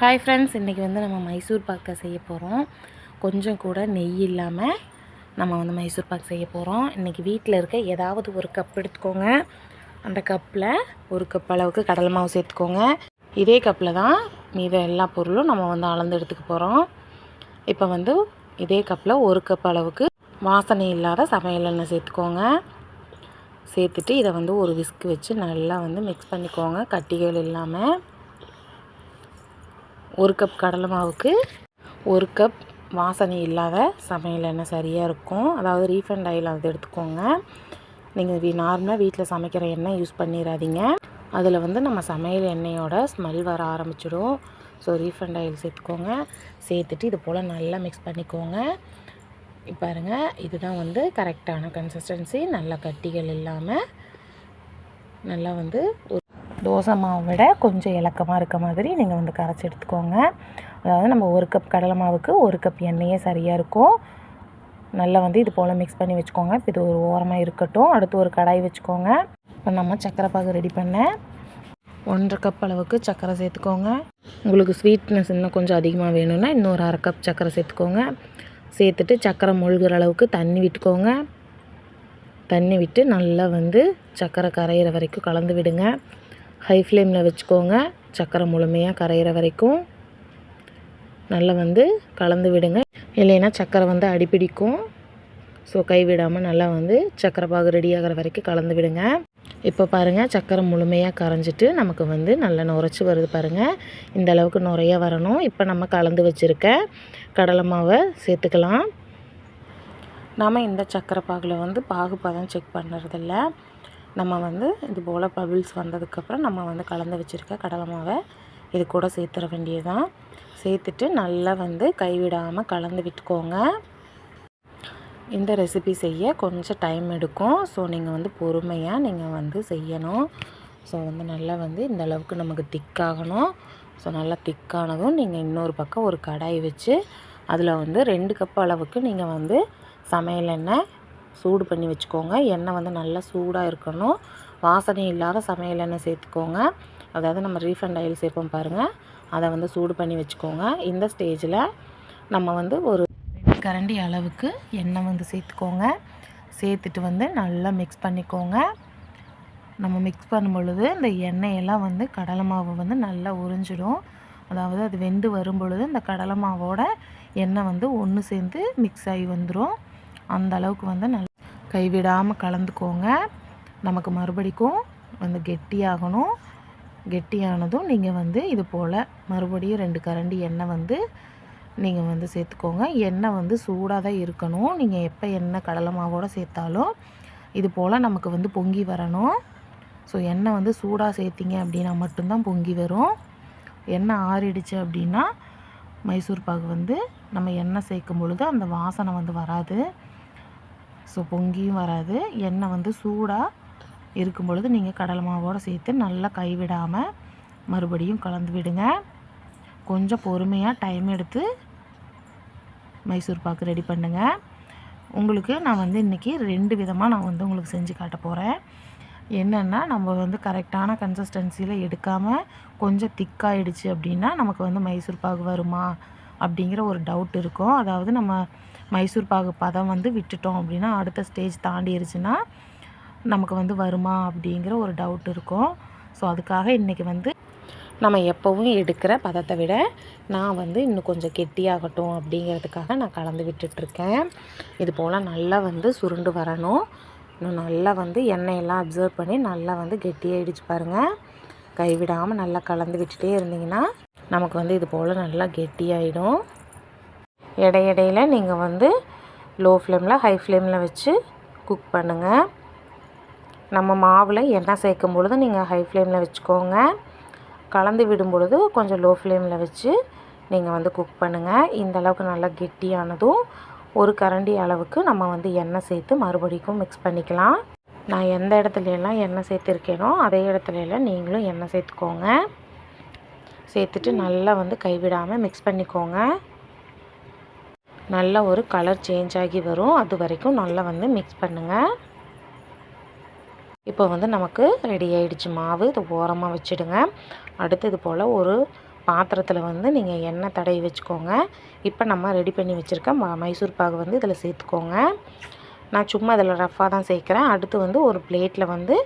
Hi friends இன்றைக்கி வந்து நம்ம மைசூர் பாக்கை செய்ய போகிறோம் கொஞ்சம் கூட நெய் இல்லாமல் நம்ம வந்து மைசூர் பாக் செய்ய போகிறோம் இன்றைக்கி வீட்டில் இருக்க ஏதாவது ஒரு கப் எடுத்துக்கோங்க. அந்த கப்பில் ஒரு கப் அளவுக்கு கடலை மாவு சேர்த்துக்கோங்க. இதே கப்பில் தான் மீத எல்லா பொருளும் நம்ம வந்து அளந்து எடுத்துக்க போகிறோம் இப்போ வந்து இதே கப்பில் ஒரு கப் அளவுக்கு வாசனை இல்லாத சமையல் எண்ணெய் சேர்த்துக்கோங்க. சேர்த்துட்டு இதை வந்து ஒரு விஸ்க் வச்சு நல்லா வந்து மிக்ஸ் பண்ணிக்கோங்க. கட்டிகள் இல்லாமல் ஒரு கப் கடலை மாவுக்கு ஒரு கப் வாசனை இல்லாத சமையல் எண்ணெய் சரியாக இருக்கும். அதாவது ரீஃபண்ட் ஆயில் அது எடுத்துக்கோங்க நீங்கள் வீ நார்மலாக வீட்டில் சமைக்கிற எண்ணெய் யூஸ் பண்ணிடாதீங்க அதில் வந்து நம்ம சமையல் எண்ணெயோட ஸ்மெல் வர ஆரம்பிச்சிடும். ஸோ ரீஃபண்ட் ஆயில் சேர்த்துக்கோங்க சேர்த்துட்டு இது போல் நல்லா மிக்ஸ் பண்ணிக்கோங்க. பாருங்கள் இதுதான் வந்து கரெக்டான கன்சிஸ்டன்சி நல்லா கட்டிகள் இல்லாமல் நல்லா வந்து ஒரு தோசை மாவை விட கொஞ்சம் இலக்கமாக இருக்க மாதிரி நீங்கள் வந்து கரைச்சி எடுத்துக்கோங்க. அதாவது நம்ம ஒரு கப் கடலை மாவுக்கு ஒரு கப் எண்ணெயே சரியாக இருக்கும். நல்லா வந்து இது போல் மிக்ஸ் பண்ணி வச்சுக்கோங்க. இப்போ இது ஒரு ஓரமாக இருக்கட்டும். அடுத்து ஒரு கடாய் வச்சுக்கோங்க. இப்போ நம்ம சக்கரை பாகு ரெடி பண்ண ஒன்றரை கப் அளவுக்கு சர்க்கரை சேர்த்துக்கோங்க. உங்களுக்கு ஸ்வீட்னஸ் இன்னும் கொஞ்சம் அதிகமாக வேணும்னா இன்னொரு அரை கப் சர்க்கரை சேர்த்துக்கோங்க. சேர்த்துட்டு சர்க்கரை மூழ்கிற அளவுக்கு தண்ணி விட்டுக்கோங்க. தண்ணி விட்டு நல்லா வந்து சர்க்கரை கரையிற வரைக்கும் கலந்து விடுங்க. ஹை ஃப்ளேமில் வச்சுக்கோங்க. சக்கரை முழுமையாக கரையிற வரைக்கும். நல்லா வந்து கலந்து விடுங்க. இல்லைன்னா சக்கரை வந்து அடிப்பிடிக்கும் ஸோ கைவிடாமல் நல்லா வந்து சக்கரை பாகு ரெடி ஆகிற வரைக்கும் கலந்து விடுங்க. இப்போ பாருங்கள் சக்கரை முழுமையாக கரைஞ்சிட்டு நமக்கு வந்து நல்லா நுரைச்சி வருது பாருங்கள் இந்த அளவுக்கு நுறைய வரணும். இப்போ நம்ம கலந்து வச்சுருக்க கடலை மாவை சேர்த்துக்கலாம். நாம் இந்த சக்கரை பாகில் வந்து பாகு பதம் செக் பண்ணுறதில்ல. நம்ம வந்து இது போல் பபிள்ஸ் வந்ததுக்கப்புறம் நம்ம வந்து கலந்து வச்சுருக்க கடலை மாவை இது கூட சேர்த்துற வேண்டியதுதான். சேர்த்துட்டு நல்லா வந்து கைவிடாமல் கலந்து விட்டுக்கோங்க. இந்த ரெசிபி செய்ய கொஞ்சம் டைம் எடுக்கும். ஸோ நீங்கள் வந்து பொறுமையாக நீங்கள் வந்து செய்யணும். ஸோ வந்து நல்லா வந்து இந்த அளவுக்கு நமக்கு திக்காகணும் ஸோ நல்லா திக்கானதும் நீங்கள் இன்னொரு பக்கம் ஒரு கடாய் வச்சு அதில் வந்து ரெண்டு கப் அளவுக்கு நீங்கள் வந்து சமையல் எண்ணெய் சூடு பண்ணி வச்சுக்கோங்க. எண்ணெய் வந்து நல்லா சூடாக இருக்கணும். வாசனை இல்லாத சமையல் எண்ணெய் சேர்த்துக்கோங்க. அதாவது நம்ம ரீஃபண்ட் ஆயில் சேர்ப்போம் பாருங்கள் அதை வந்து சூடு பண்ணி வச்சுக்கோங்க. இந்த ஸ்டேஜில் நம்ம வந்து ஒரு கரண்டி அளவுக்கு எண்ணெய் வந்து சேர்த்துக்கோங்க. சேர்த்துட்டு வந்து நல்லா மிக்ஸ் பண்ணிக்கோங்க. நம்ம மிக்ஸ் பண்ணும் பொழுது இந்த எண்ணெயெல்லாம் வந்து கடலை மாவு வந்து நல்லா உறிஞ்சிடும். அதாவது அது வெந்து வரும் பொழுது இந்த கடலை மாவோட எண்ணெய் வந்து ஒன்று சேர்ந்து மிக்ஸ் ஆகி வந்துடும் அந்த அளவுக்கு வந்து நல்லா கைவிடாமல் கலந்துக்கோங்க. நமக்கு மறுபடிக்கும் வந்து கெட்டியாகணும். கெட்டியானதும் நீங்கள் வந்து இது போல் மறுபடியும் ரெண்டு கரண்டி எண்ணெய் வந்து நீங்கள் வந்து சேர்த்துக்கோங்க. எண்ணெய் வந்து சூடாக தான் இருக்கணும். நீங்கள் எப்போ எண்ணெய் கடலை மாவோடு சேர்த்தாலும் இது போல் நமக்கு வந்து பொங்கி வரணும். ஸோ எண்ணெய் வந்து சூடாக சேர்த்திங்க அப்படின்னா மட்டும்தான் பொங்கி வரும். எண்ணெய் ஆறிடுச்சு அப்படின்னா மைசூர் பாகு வந்து நம்ம எண்ணெய் சேர்க்கும் பொழுது அந்த வாசனை வந்து வராது. ஸோ பொங்கியும் வராது. எண்ணெய் வந்து சூடாக இருக்கும் பொழுது நீங்கள் கடலை மாவோடு சேர்த்து நல்லா கைவிடாமல் மறுபடியும் கலந்து விடுங்க. கொஞ்சம் பொறுமையாக டைம் எடுத்து மைசூர் பாக்கு ரெடி பண்ணுங்கள் உங்களுக்கு நான் வந்து இன்றைக்கி ரெண்டு விதமாக நான் வந்து உங்களுக்கு செஞ்சு காட்ட போகிறேன் என்னென்னா நம்ம வந்து கரெக்டான கன்சிஸ்டன்சியில் எடுக்காமல் கொஞ்சம் திக்காயிடுச்சு அப்படின்னா நமக்கு வந்து மைசூர் பாகு வருமா அப்படிங்கிற ஒரு டவுட் இருக்கும். அதாவது நம்ம மைசூர் பாகு பதம் வந்து விட்டுட்டோம் அப்படின்னா அடுத்த ஸ்டேஜ் தாண்டிடுச்சுன்னா நமக்கு வந்து வருமா அப்படிங்கிற ஒரு டவுட் இருக்கும். ஸோ அதுக்காக இன்றைக்கி வந்து நம்ம எப்போவும் எடுக்கிற பதத்தை விட நான் வந்து இன்னும் கொஞ்சம் கெட்டியாகட்டும் அப்படிங்கிறதுக்காக நான் கலந்து விட்டுட்ருக்கேன். இது போல் நல்லா வந்து சுருண்டு வரணும். இன்னும் நல்லா வந்து எண்ணெயெல்லாம் அப்சர்வ் பண்ணி நல்லா வந்து கெட்டியாகிடுச்சு பாருங்கள் கைவிடாமல் நல்லா கலந்து விட்டுட்டே இருந்தீங்கன்னா நமக்கு வந்து இது போல் நல்லா கெட்டியாயிடும். இடையிடையில் நீங்கள் வந்து லோ ஃப்ளேமில் ஹை ஃப்ளேமில் வச்சு குக் பண்ணுங்கள் நம்ம மாவில் எண்ணெய் சேர்க்கும் பொழுது நீங்கள் ஹை ஃப்ளேமில் வச்சுக்கோங்க. கலந்து விடும் பொழுது கொஞ்சம் லோ ஃப்ளேமில் வச்சு நீங்கள் வந்து குக் பண்ணுங்கள் இந்த அளவுக்கு நல்லா கெட்டியானதும் ஒரு கரண்டி அளவுக்கு நம்ம வந்து எண்ணெய் சேர்த்து மறுபடிக்கும் மிக்ஸ் பண்ணிக்கலாம். நான் எந்த இடத்துலலாம் எண்ணெய் சேர்த்துருக்கேனோ அதே இடத்துலலாம் நீங்களும் எண்ணெய் சேர்த்துக்கோங்க. சேர்த்துட்டு நல்லா வந்து கைவிடாமல் மிக்ஸ் பண்ணிக்கோங்க. நல்லா ஒரு கலர் சேஞ்ச் ஆகி வரும். அது வரைக்கும் நல்லா வந்து மிக்ஸ் பண்ணுங்கள் இப்போ வந்து நமக்கு ரெடி ஆகிடுச்சு மாவு. இது ஓரமாக வச்சுடுங்க. அடுத்தது போல் ஒரு பாத்திரத்தில் வந்து நீங்கள் எண்ணெய் தடவி வச்சுக்கோங்க. இப்போ நம்ம ரெடி பண்ணி வச்சுருக்க ம மைசூர் பாகு வந்து இதில் சேர்த்துக்கோங்க. நான் சும்மா இதில் ரஃப்பாக தான் சேர்க்குறேன். அடுத்து வந்து ஒரு பிளேட்டில் வந்து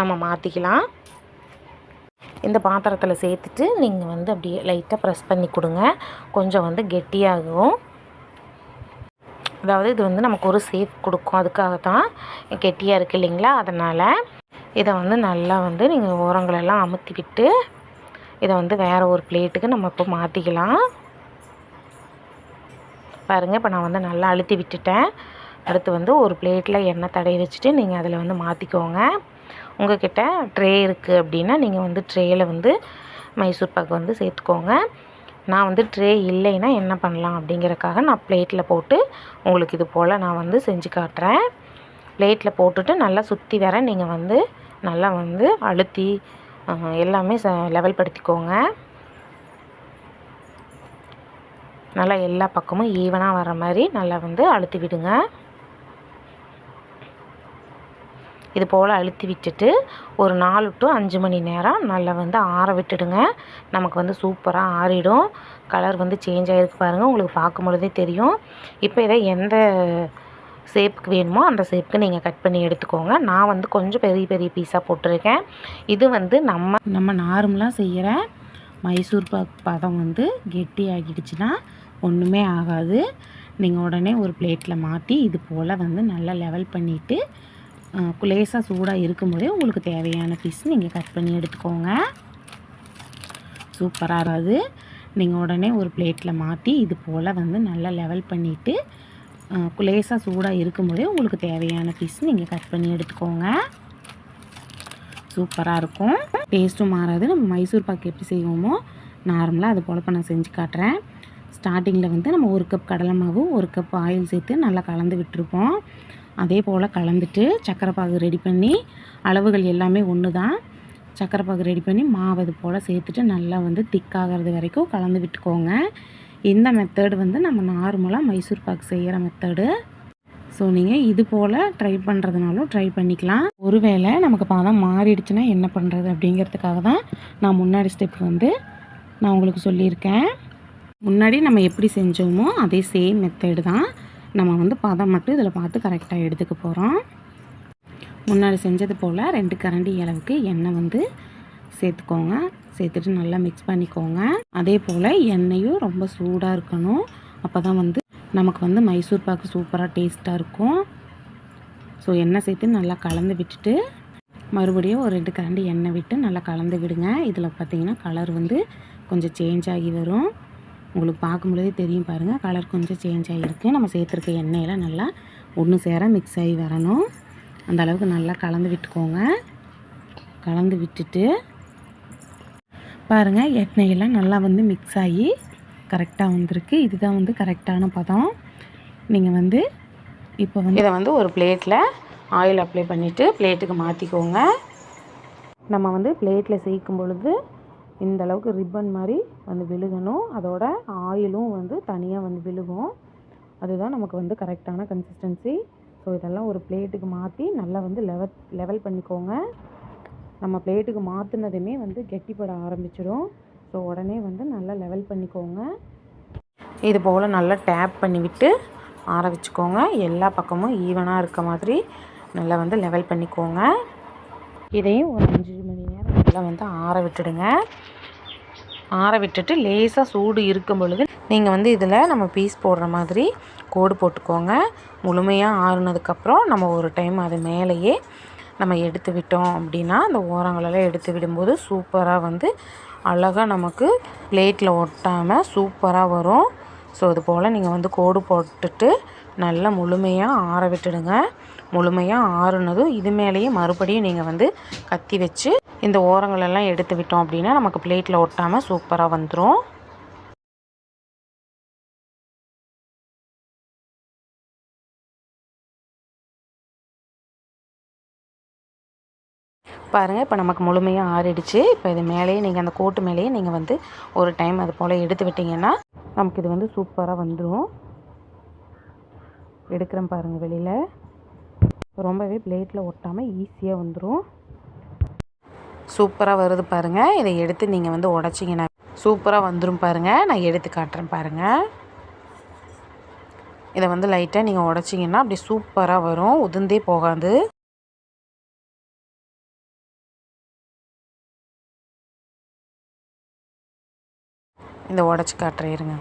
நம்ம மாற்றிக்கலாம் இந்த பாத்திரத்தில் சேர்த்துட்டு நீங்கள் வந்து அப்படியே லைட்டாக ப்ரெஸ் பண்ணி கொடுங்க. கொஞ்சம் வந்து கெட்டியாகும். அதாவது இது வந்து நமக்கு ஒரு சேஃப் கொடுக்கும். அதுக்காக தான் கெட்டியாக இருக்குது இல்லைங்களா? அதனால் இதை வந்து நல்லா வந்து நீங்கள் ஓரங்களெல்லாம் அமுத்தி விட்டு இதை வந்து வேறு ஒரு பிளேட்டுக்கு நம்ம இப்போ மாற்றிக்கலாம் பாருங்கள் இப்போ நான் வந்து நல்லா அழுத்தி விட்டுட்டேன். அடுத்து வந்து ஒரு பிளேட்டில் எண்ணெய் தடவி வச்சுட்டு நீங்கள் அதில் வந்து மாற்றிக்கோங்க உங்கள்கிட்ட ட்ரே இருக்குது அப்படின்னா நீங்கள் வந்து ட்ரேயில் வந்து மைசூர் பாக்கு வந்து சேர்த்துக்கோங்க. நான் வந்து ட்ரே இல்லைன்னா என்ன பண்ணலாம் அப்படிங்கிறக்காக நான் பிளேட்டில் போட்டு உங்களுக்கு இது போல் நான் வந்து செஞ்சு காட்டுறேன். பிளேட்டில் போட்டுட்டு நல்லா சுற்றி வர நீங்கள் வந்து நல்லா வந்து அழுத்தி எல்லாமே ச லெவல் படுத்திக்கோங்க. நல்லா எல்லா பக்கமும் ஈவனாக வர மாதிரி நல்லா வந்து அழுத்தி விடுங்க. இது போல் அழுத்தி விட்டுட்டு ஒரு நாலு டு அஞ்சு மணி நேரம் நல்லா வந்து ஆற விட்டுடுங்க. நமக்கு வந்து சூப்பராக ஆறிடும். கலர் வந்து சேஞ்ச் ஆகிருக்கு பாருங்கள் உங்களுக்கு பார்க்கும் பொழுதே தெரியும். இப்போ இதை எந்த ஷேப்புக்கு வேணுமோ அந்த ஷேப்புக்கு நீங்கள் கட் பண்ணி எடுத்துக்கோங்க. நான் வந்து கொஞ்சம் பெரிய பெரிய பீஸாக போட்டிருக்கேன். இது வந்து நம்ம நம்ம நார்மலாக செய்கிற மைசூர் பாக் பதம் வந்து கெட்டி ஆகிடுச்சுன்னா ஒன்றுமே ஆகாது. நீங்கள் உடனே ஒரு பிளேட்டில் மாற்றி இது போல் வந்து நல்லா லெவல் பண்ணிவிட்டு லேசாக சூடாக இருக்கும்போதே உங்களுக்கு தேவையான பீஸ் நீங்கள் கட் பண்ணி எடுத்துக்கோங்க. சூப்பராக இருக்காது. நீங்கள் உடனே ஒரு பிளேட்டில் மாற்றி இது போல் வந்து நல்லா லெவல் பண்ணிவிட்டு லேசாக சூடாக இருக்கும்போதே உங்களுக்கு தேவையான பீஸ் நீங்கள் கட் பண்ணி எடுத்துக்கோங்க. சூப்பராக இருக்கும். டேஸ்ட்டும் மாறாது. நம்ம மைசூர் பாக்கு எப்படி செய்வோமோ நார்மலாக அது போல் இப்போ நான் செஞ்சு காட்டுறேன். ஸ்டார்டிங்கில் வந்து நம்ம ஒரு கப் கடலை மாவு ஒரு கப் ஆயில் சேர்த்து நல்லா கலந்து விட்டுருப்போம். அதே போல் கலந்துட்டு சக்கரை பாகு ரெடி பண்ணி அளவுகள் எல்லாமே ஒன்று தான் சக்கரை பாகு ரெடி பண்ணி மாவு அது போல் சேர்த்துட்டு நல்லா வந்து திக்காகிறது வரைக்கும் கலந்து விட்டுக்கோங்க. இந்த மெத்தடு வந்து நம்ம நார்மலாக மைசூர் பாக்கு செய்கிற மெத்தடு ஸோ நீங்கள் இது போல் ட்ரை பண்ணுறதுனாலும் ட்ரை பண்ணிக்கலாம். ஒருவேளை நமக்கு பாதம் மாறிடுச்சுன்னா என்ன பண்ணுறது அப்படிங்கிறதுக்காக தான் நான் முன்னாடி ஸ்டெப் வந்து நான் உங்களுக்கு சொல்லியிருக்கேன். முன்னாடி நம்ம எப்படி செஞ்சோமோ அதே சேம் மெத்தடு தான். நம்ம வந்து பதம் மட்டும் இதில் பார்த்து கரெக்டாக எடுத்துக்க போகிறோம். முன்னாடி செஞ்சது போல் ரெண்டு கரண்டி அளவுக்கு எண்ணெய் வந்து சேர்த்துக்கோங்க. சேர்த்துட்டு நல்லா மிக்ஸ் பண்ணிக்கோங்க. அதே போல் எண்ணெயும் ரொம்ப சூடாக இருக்கணும். அப்போ தான் வந்து நமக்கு வந்து மைசூர் பாக்கு சூப்பராக டேஸ்ட்டாக இருக்கும். ஸோ எண்ணெய் சேர்த்து நல்லா கலந்து விட்டுட்டு மறுபடியும் ஒரு ரெண்டு கரண்டி எண்ணெய் விட்டு நல்லா கலந்து விடுங்க. இதில் பார்த்தீங்கன்னா கலர் வந்து கொஞ்சம் சேஞ்ச் ஆகி வரும். உங்களுக்கு பார்க்கும்பொழுதே தெரியும் பாருங்கள் கலர் கொஞ்சம் சேஞ்ச் ஆகிருக்கு நம்ம சேர்த்துருக்க எண்ணெயெல்லாம் நல்லா ஒன்று சேர மிக்ஸ் ஆகி வரணும். அந்த அளவுக்கு நல்லா கலந்து விட்டுக்கோங்க. கலந்து விட்டுட்டு பாருங்கள் எண்ணெயெல்லாம் நல்லா வந்து மிக்ஸ் ஆகி கரெக்டாக வந்திருக்கு. இதுதான் வந்து கரெக்டான பதம். நீங்கள் வந்து இப்போ வந்து இதை வந்து ஒரு பிளேட்டில் ஆயில் அப்ளை பண்ணிவிட்டு பிளேட்டுக்கு மாற்றிக்கோங்க நம்ம வந்து பிளேட்டில் சேர்க்கும் பொழுது இந்த அளவுக்கு ரிப்பன் மாதிரி வந்து விழுகணும். அதோட ஆயிலும் வந்து தனியாக வந்து விழுகும். அதுதான் நமக்கு வந்து கரெக்டான கன்சிஸ்டன்சி ஸோ இதெல்லாம் ஒரு பிளேட்டுக்கு மாற்றி நல்லா வந்து லெவல் லெவல் பண்ணிக்கோங்க. நம்ம பிளேட்டுக்கு மாற்றினதுமே வந்து கெட்டிப்பட ஆரம்பிச்சிடும். ஸோ உடனே வந்து நல்லா லெவல் பண்ணிக்கோங்க. இது போல் நல்லா டேப் பண்ணிவிட்டு ஆற வச்சுக்கோங்க. எல்லா பக்கமும் ஈவனாக இருக்க மாதிரி நல்லா வந்து லெவல் பண்ணிக்கோங்க. இதையும் ஒரு அஞ்சு மணி நேரம் நல்லா வந்து ஆற விட்டுடுங்க. ஆற விட்டுட்டு லேசாக சூடு இருக்கும் பொழுது நீங்கள் வந்து இதில் நம்ம பீஸ் போடுற மாதிரி கோடு போட்டுக்கோங்க. முழுமையாக ஆறுனதுக்கப்புறம் நம்ம ஒரு டைம் அது மேலேயே நம்ம எடுத்து விட்டோம் அப்படின்னா அந்த ஓரங்களெல்லாம் எடுத்து விடும்போது சூப்பராக வந்து அழகாக நமக்கு பிளேட்டில் ஒட்டாமல் சூப்பராக வரும். ஸோ இது போல் நீங்கள் வந்து கோடு போட்டுட்டு நல்லா முழுமையாக ஆற விட்டுடுங்க. முழுமையாக ஆறுனதும் இது மேலேயே மறுபடியும் நீங்கள் வந்து கத்தி வச்சு இந்த ஓரங்களெல்லாம் எடுத்து விட்டோம் அப்படின்னா நமக்கு பிளேட்டில் ஒட்டாமல் சூப்பராக வந்துடும் பாருங்கள் இப்போ நமக்கு முழுமையாக ஆறிடுச்சு. இப்போ இது மேலேயே நீங்கள் அந்த கோட்டு மேலேயே நீங்கள் வந்து ஒரு டைம் அது போல் எடுத்து விட்டிங்கன்னா நமக்கு இது வந்து சூப்பராக வந்துடும் எடுக்கிறேன் பாருங்கள் வெளியில். ரொம்பவே பிளேட்டில் ஒட்டாமல் ஈஸியாக வந்துடும் சூப்பராக வருது பாருங்கள் இதை எடுத்து நீங்கள் வந்து உடச்சிங்கன்னா சூப்பராக வந்துடும் பாருங்கள் நான் எடுத்து காட்டுறேன் பாருங்கள் இதை வந்து லைட்டாக நீங்கள் உடச்சிங்கன்னா அப்படியே சூப்பராக வரும். உதிர்ந்தே போகாது. இந்த உடச்சி காட்டுறேன் இருங்க.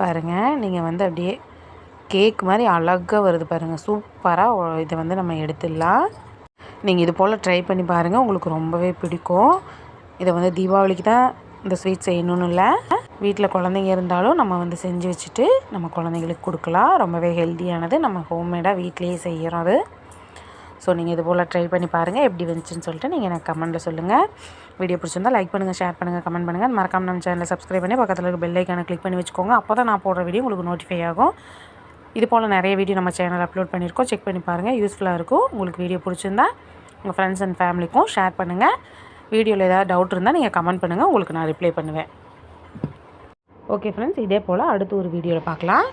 பாருங்கள் நீங்கள் வந்து அப்படியே கேக் மாதிரி அழகாக வருது பாருங்கள் சூப்பராக இதை வந்து நம்ம எடுத்துடலாம். நீங்கள் இது போல் ட்ரை பண்ணி பாருங்கள் உங்களுக்கு ரொம்பவே பிடிக்கும். இதை வந்து தீபாவளிக்கு தான் இந்த ஸ்வீட் செய்யணும்னு இல்லை. வீட்டில் குழந்தைங்க இருந்தாலும் நம்ம வந்து செஞ்சு வச்சுட்டு நம்ம குழந்தைங்களுக்கு கொடுக்கலாம். ரொம்பவே ஹெல்த்தியானது நம்ம ஹோம்மேடாக வீட்லேயே செய்கிறோம் அது. ஸோ நீங்கள் இது போல் ட்ரை பண்ணி பாருங்கள் எப்படி வந்துச்சுன்னு சொல்லிட்டு நீங்கள் எனக்கு கமெண்ட்டில் சொல்லுங்கள் வீடியோ பிடிச்சிருந்தா லைக் பண்ணுங்கள் ஷேர் பண்ணுங்கள் கமெண்ட் பண்ணுங்கள் மறக்காமல் நம்ம சேனலை சப்ஸ்கிரைப் பண்ணி பக்கத்தில் இருக்க பெல் ஐக்கானை கிளிக் பண்ணி வச்சுக்கோங்க. அப்போ தான் நான் போடுற வீடியோ உங்களுக்கு நோட்டிஃபை ஆகும். இது போல் நிறைய வீடியோ நம்ம சேனல் அப்லோட் பண்ணியிருக்கோம். செக் பண்ணி பாருங்கள் யூஸ்ஃபுல்லாக இருக்கும். உங்களுக்கு வீடியோ பிடிச்சிருந்தா உங்கள் ஃப்ரெண்ட்ஸ் அண்ட் ஃபேமிலிக்கும் ஷேர் பண்ணுங்கள் வீடியோவில் ஏதாவது டவுட் இருந்தால் நீங்கள் கமெண்ட் பண்ணுங்கள் உங்களுக்கு நான் ரிப்ளை பண்ணுவேன். ஓகே ஃப்ரெண்ட்ஸ் இதே போல் அடுத்து ஒரு வீடியோவில் பார்க்கலாம்.